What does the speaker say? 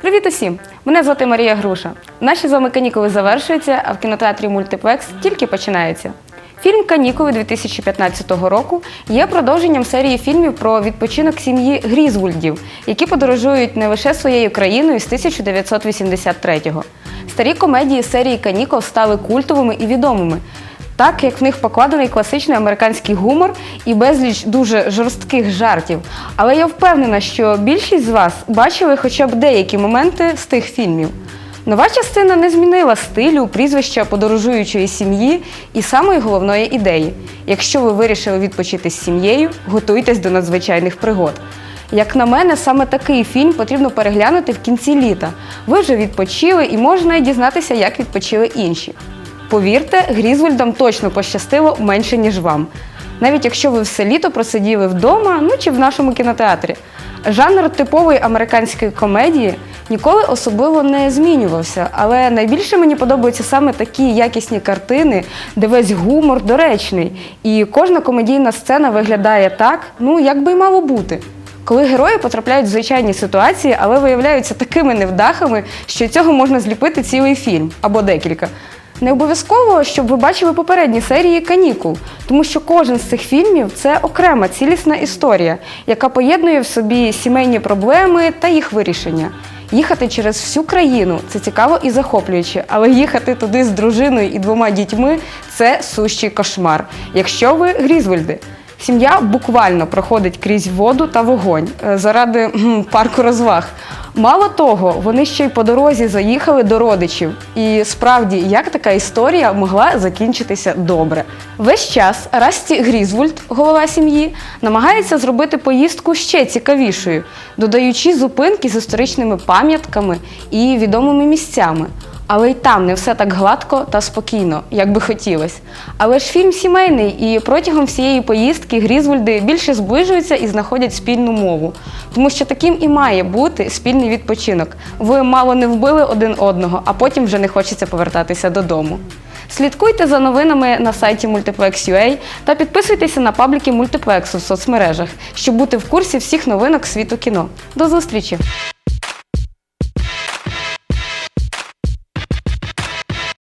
Привіт усім! Мене звати Марія Груша. Наші з вами канікули завершуються, а в кінотеатрі Мультиплекс тільки починається. Фільм Канікули 2015 року є продовженням серії фільмів про відпочинок сім'ї Грізвульдів, які подорожують не лише своєю країною з 1983-го. Старі комедії серії Канікул стали культовими і відомими. Так як в них покладений класичний американський гумор і безліч дуже жорстких жартів. Але я впевнена, що більшість з вас бачили хоча б деякі моменти з тих фільмів. Нова частина не змінила стилю, прізвища подорожуючої сім'ї і самої головної ідеї. Якщо ви вирішили відпочити з сім'єю, готуйтесь до надзвичайних пригод. Як на мене, саме такий фільм потрібно переглянути в кінці літа. Ви вже відпочили і можна дізнатися, як відпочили інші. Повірте, Грізвольдам точно пощастило менше, ніж вам. Навіть якщо ви все літо просиділи вдома, ну чи в нашому кінотеатрі. Жанр типової американської комедії ніколи особливо не змінювався, але найбільше мені подобаються саме такі якісні картини, де весь гумор доречний, і кожна комедійна сцена виглядає так, ну як би й мало бути. Коли герої потрапляють в звичайні ситуації, але виявляються такими невдахами, що цього можна зліпити цілий фільм або декілька. Не обов'язково, щоб ви бачили попередні серії канікул, тому що кожен з цих фільмів це окрема цілісна історія, яка поєднує в собі сімейні проблеми та їх вирішення. Їхати через всю країну це цікаво і захоплююче, але їхати туди з дружиною і двома дітьми це сущий кошмар. Якщо ви Грізвольди. Сім'я буквально проходить крізь воду та вогонь е, заради парку розваг. Мало того, вони ще й по дорозі заїхали до родичів. І справді, як така історія могла закінчитися добре? Весь час Расті Грізвульд, голова сім'ї, намагається зробити поїздку ще цікавішою, додаючи зупинки з історичними пам'ятками і відомими місцями. Але й там не все так гладко та спокійно, як би хотілося. Але ж фільм сімейний, і протягом всієї поїздки Грізвольди більше зближуються і знаходять спільну мову. Тому що таким і має бути спільний відпочинок. Ви мало не вбили один одного, а потім вже не хочеться повертатися додому. Слідкуйте за новинами на сайті Multiplex.ua та підписуйтеся на пабліки мультиплексу в соцмережах, щоб бути в курсі всіх новинок світу кіно. До зустрічі!